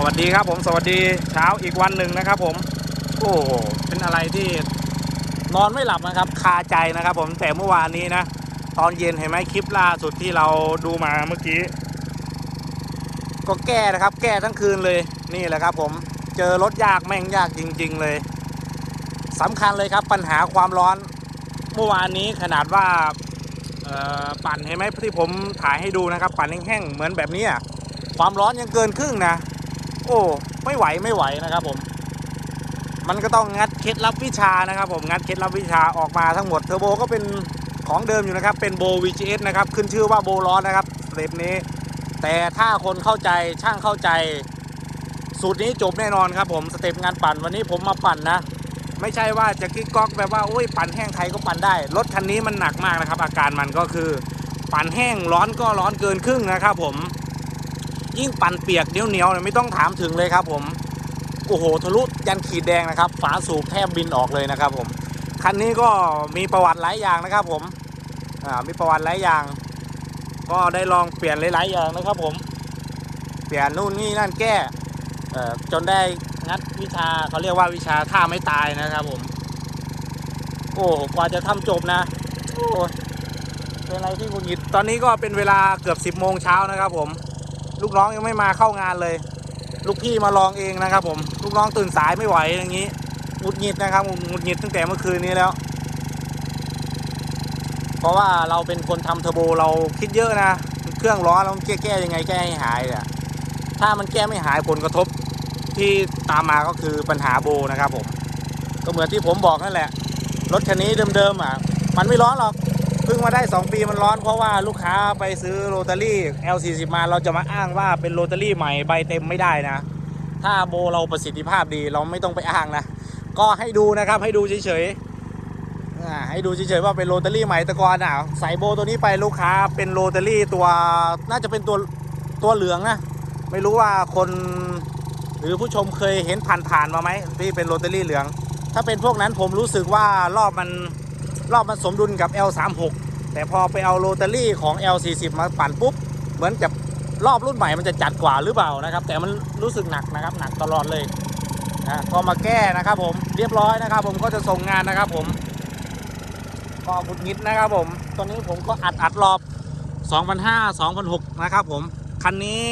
สวัสดีครับผมสวัสดีเช้าอีกวันหนึ่งนะครับผมโอ้เป็นอะไรที่นอนไม่หลับนะครับคาใจนะครับ ผมแต่เมื่อวานนี้นะ ตอนเย็นเห็นไหมคลิปล่าสุดที่เราดูมาเมื่อกี้ ก็แก้นะครับ แก้ทั้งคืนเลยนี่แหละครับ ผมเจอรถยากแม่งยากจริง ๆเลยสำคัญเลยครับปัญหาความร้อนเมื่อวานนี้ขนาดว่าปั่นเห็นไหมที่ผมถ่ายให้ดูนะครับ ปั่นแห้งๆเหมือนแบบนี้อะความร้อนยังเกินครึ่งนะ โอ้ไม่ไหวไม่ไหวนะครับผม มันก็ต้องงัดเคล็ดลับวิชานะครับ ผมงัดเคล็ดลับวิชาออกมาทั้งหมดเทอร์โบก็เป็นของเดิมอยู่นะครับ เป็นโบ VGS นะครับ ขึ้นชื่อว่าโบร้อนนะครับสเต็ปนี้ แต่ถ้าคนเข้าใจช่างเข้าใจ สูตรนี้จบแน่นอนครับ ผมสเต็ปงานปั่นวันนี้ผมมาปั่นนะไม่ใช่ว่าจะกิ๊กก๊อกแบบว่าโอ้ยปั่นแห้งใครก็ปั่นได้รถคันนี้มันหนักมากนะครับ อาการมันก็คือ ปั่นแห้งร้อนก็ร้อนเกินครึ่งนะครับ ผม ยิ่งปั่นเปียกเหนียวเหนียวเนี่ยไม่ต้องถามถึงเลยครับ ผมโอ้โหทะลุยันขีดแดงนะครับ ฝาสูบแทบบินออกเลยนะครับ ผมคันนี้ก็มีประวัติหลายอย่างนะครับ ผมอ่ามีประวัติหลายอย่าง ก็ได้ลองเปลี่ยนหลายๆอย่างนะครับ ผม เปลี่ยนนู่นนี่นั่นแก้เอ่อจนได้งัดวิชาเขาเรียกว่าวิชาท่าไม่ตายนะครับ ผม โอ้กว่าจะทำจบนะโอ้เป็นอะไรที่หงุดหงิดตอนนี้ก็เป็นเวลาเกือบ10โมงเช้านะครับ ผม ลูกน้องยังไม่มาเข้างานเลย ลูกพี่มาลองเองนะครับ ผม ลูกน้องตื่นสายไม่ไหวอย่างนี้หงุดหงิดนะครับหงุดหงิดตั้งแต่เมื่อคืนนี้แล้ว เพราะว่าเราเป็นคนทำเทอร์โบเราคิดเยอะนะ เครื่องร้อนเราแก้แก้ยังไงแก้ให้หายอะถ้ามันแก้ไม่หายผลกระทบที่ตามมาก็คือปัญหาโบนะครับผม ก็เหมือนที่ผมบอกนั่นแหละ รถคันนี้เดิมๆอะ มันไม่ร้อนหรอก พิ่งมาได้ 2 ปีมันร้อนเพราะว่าลูกค้าไปซื้อโรตารี่ L40 มาเราจะมาอ้างว่าเป็นโรตารี่ใหม่ใบเต็มไม่ได้นะ ถ้าโบเราประสิทธิภาพดีเราไม่ต้องไปอ้างนะ ก็ให้ดูนะครับให้ดูเฉยๆให้ดูเฉยๆว่าเป็นโรตารี่ใหม่ตะกอนอะใส่โบตัวนี้ไปลูกค้าเป็นโรตารี่ตัวน่าจะเป็นตัวตัวเหลืองนะไม่รู้ว่าคนหรือผู้ชมเคยเห็นผ่านๆมาไหมที่เป็นโรตารี่เหลือง ถ้าเป็นพวกนั้นผมรู้สึกว่ารอบมัน รอบมันสมดุลกับ L36 แต่พอไปเอาโรตารี่ของ L40 มาปั่นปุ๊บ เหมือนจะรอบรุ่นใหม่มันจะจัดกว่าหรือเปล่านะครับ แต่มันรู้สึกหนักนะครับ หนักตลอดเลยนะก็มาแก้นะครับผมเรียบร้อยนะครับ ผมก็จะส่งงานนะครับผมก็บุดงิดนะครับผมตอนนี้ผมก็อัดอัดรอบ2,500 2,600นะครับผม คันนี้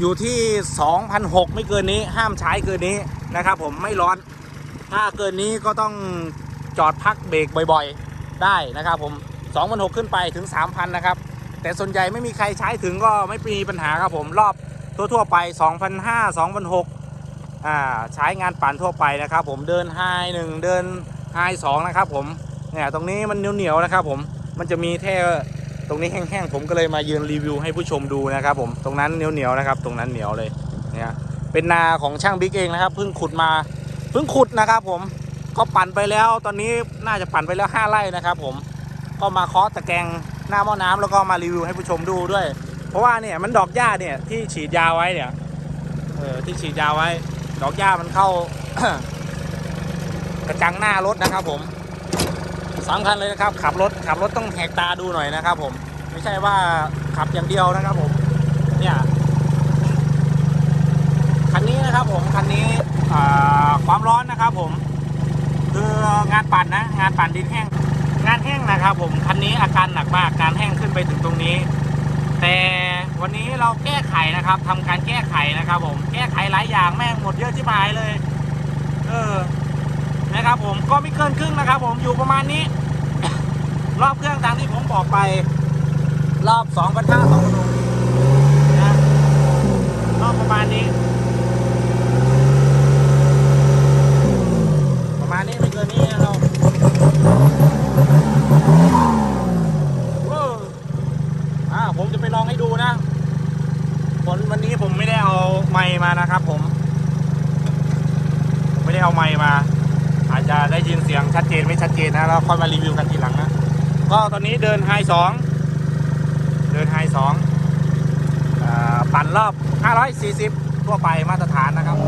อยู่ที่2,600ไม่เกินนี้ห้ามใช้เกินนี้นะครับผมไม่ร้อน ถ้าเกินนี้ก็ต้อง จอดพักเบรกบ่อยๆ ได้นะครับผม2,600ขึ้นไปถึง 3,000 นะครับ แต่ส่วนใหญ่ไม่มีใครใช้ถึงก็ไม่มีปัญหาครับผมรอบทั่วๆไป 2,500 2,600อ่าใช้งานปั่นทั่วไปนะครับผมเดินไฮหนึ่งเดินไฮสองนะครับผมเนี่ยตรงนี้มันเหนียวๆนะครับผมมันจะมีแท่ตรงนี้แห้งๆผมก็เลยมายืนรีวิวให้ผู้ชมดูนะครับผมตรงนั้นเหนียวๆนะครับ ตรงนั้นเหนียวเลยเนี่ยเป็นนาของช่างบิ๊กเองนะครับเพิ่งขุดมาเพิ่งขุดนะครับผม ก็ปั่นไปแล้ว ตอนนี้น่าจะปั่นไปแล้ว 5ไร่นะครับ ผมก็มาเคาะตะแกรงหน้าหม้อน้ำแล้วก็มารีวิวให้ผู้ชมดูด้วย เพราะว่าเนี่ยมันดอกหญ้าเนี่ยที่ฉีดยาไว้เนี่ยเออที่ฉีดยาไว้ ดอกหญ้ามันเข้ากระจังหน้ารถนะครับ ผมสำคัญเลยนะครับ ขับรถขับรถต้องแหกตาดูหน่อยนะครับ ผม ไม่ใช่ว่าขับอย่างเดียวนะครับ ผม เนี่ยคันนี้นะครับ ผมคันนี้ความร้อนนะครับ ผม งานปั่นนะ งานปั่นดินแห้ง งานแห้งนะครับผมคันนี้อาการหนักมากการแห้งขึ้นไปถึงตรงนี้ แต่วันนี้เราแก้ไขนะครับทำการแก้ไขนะครับผมแก้ไขหลายอย่างแม่งหมดเยอะที่หายเลย เออนะครับผมก็ไม่เกินครึ่งนะครับ ผมอยู่ประมาณนี้ รอบเครื่องตามที่ผมบอกไป รอบ2 5 0 0 2 6 0นะรอบประมาณนี้ ประมาณนี้ไม่เกินนี้นะครับเอออ่าผมจะไปลองให้ดูนะผลวันนี้ผมไม่ได้เอาไม้มานะครับ ผม ไม่ได้เอาไม้มา อาจจะได้ยินเสียงชัดเจนไม่ชัดเจนนะแล้วค่อยมารีวิวกันทีหลังนะก็ตอนนี้เดินไฮสองเดินไฮสองปั่นรอบ 540 ทั่วไปมาตรฐานนะครับ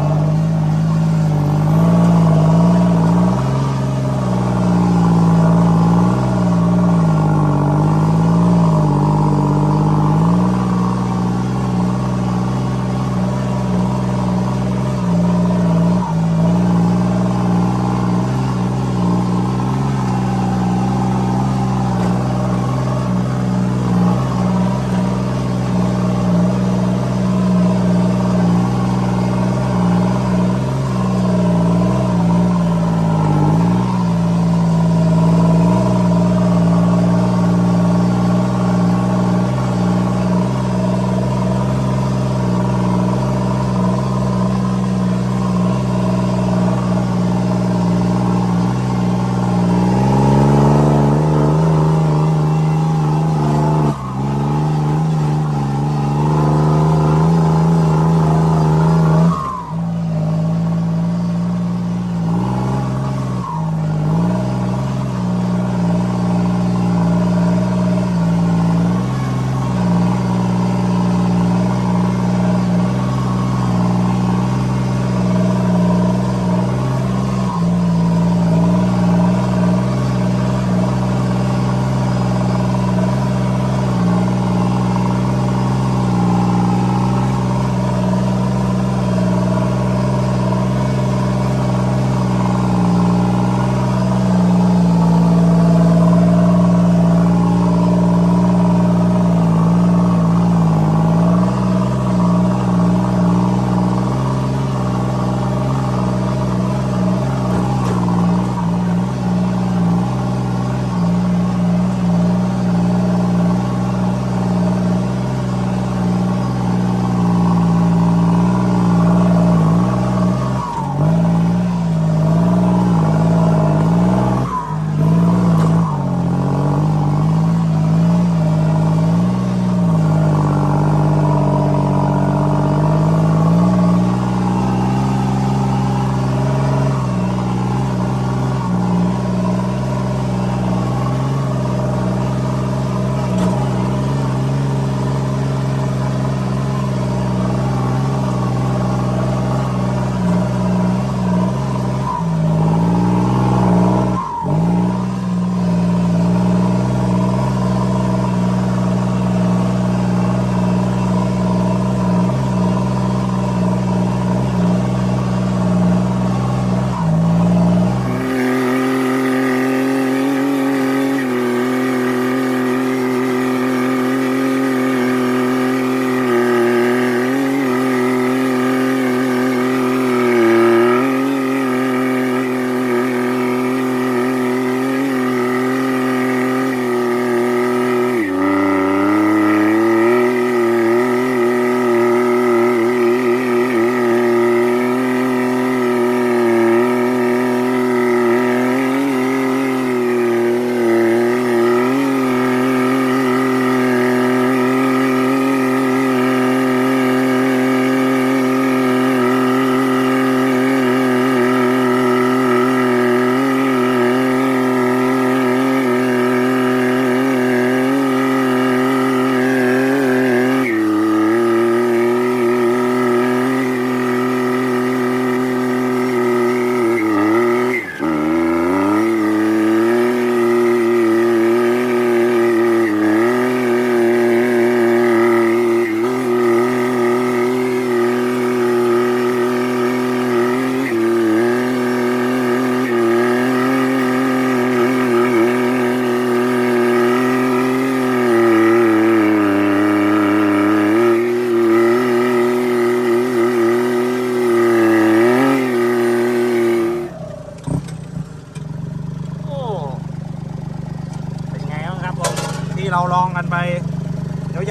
เราลองกันไป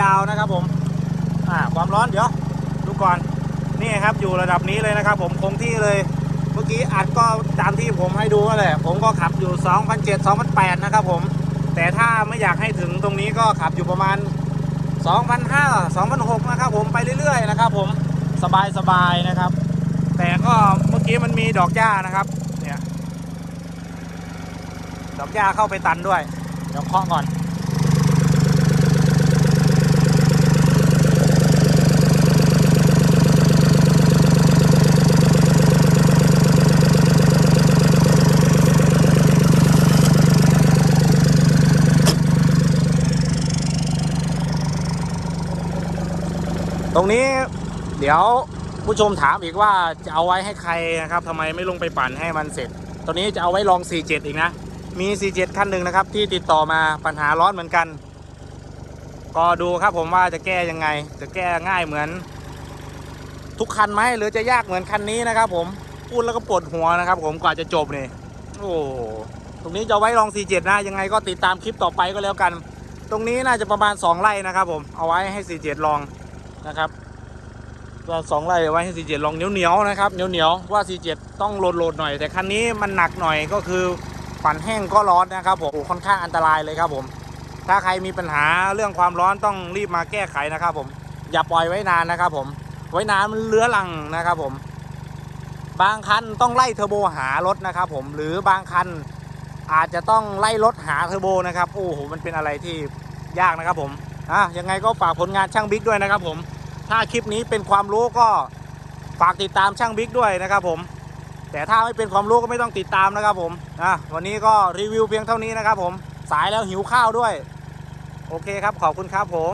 ยาวๆนะครับผมความร้อนเดี๋ยวดูก่อนนี่ครับอยู่ระดับนี้เลยนะครับ ผมคงที่เลย เมื่อกี้อัดก็ตามที่ผมให้ดูก็แลยผมก็ขับอยู่ 2007 2008 นะครับผมแต่ถ้าไม่อยากให้ถึงตรงนี้ก็ขับอยู่ประมาณ 2005 2006 นะครับผมไปเรื่อยๆนะครับผมสบายๆนะครับ แต่ก็เมื่อกี้มันมีดอกหญ้านะครับเนี่ยดอกหญ้าเข้าไปตันด้วยเดี๋ยวเคาะก่อน รงนี้เดี๋ยวผู้ชมถามอีกว่าจะเอาไว้ให้ใครนะครับทำไมไม่ลงไปปั่นให้มันเสร็จตอนนี้จะเอาไว้ลอง 47 อีกนะ มี 47 คันหนึ่งนะครับ ที่ติดต่อมาปัญหาร้อนเหมือนกัน ก็ดูครับผมว่าจะแก้ยังไง จะแก้ง่ายเหมือน ทุกคันไหมหรือจะยากเหมือนคันนี้นะครับ ผมพูดแล้วก็ปวดหัวนะครับ ผมกว่าจะจบนี่โอ้ตรงนี้จะเอาไว้ลอง 47 นะยังไงก็ติดตามคลิปต่อไปก็แล้วกัน ตรงนี้น่าจะประมาณ 2 ไร่นะครับ ผมเอาไว้ให้ 47 ลอง นะครับก็สองไร่ไว้ให้47ลองเหนียวๆนะครับเหนียวๆว่า47ต้องโหลดๆหลดหน่อย แต่คันนี้มันหนักหน่อยก็คือปั่นแห้งก็ร้อนนะครับผมโอ้ค่อนข้างอันตรายเลยครับผม ถ้าใครมีปัญหาเรื่องความร้อนต้องรีบมาแก้ไขนะครับผมอย่าปล่อยไว้นานนะครับผมไว้นานมันเลื้อรังนะครับผม บางคันต้องไล่เทอร์โบหารถนะครับผมหรือบางคันอาจจะต้องไล่รถหาเทอร์โบนะครับโอ้โหมันเป็นอะไรที่ยากนะครับผม อะยังไงก็ฝากผลงานช่างบิ๊กด้วยนะครับผม ถ้าคลิปนี้เป็นความรู้ก็ฝากติดตามช่างบิ๊กด้วยนะครับผม แต่ถ้าไม่เป็นความรู้ก็ไม่ต้องติดตามนะครับผมอะวันนี้ก็รีวิวเพียงเท่านี้นะครับผม สายแล้วหิวข้าวด้วย โอเคครับขอบคุณครับผม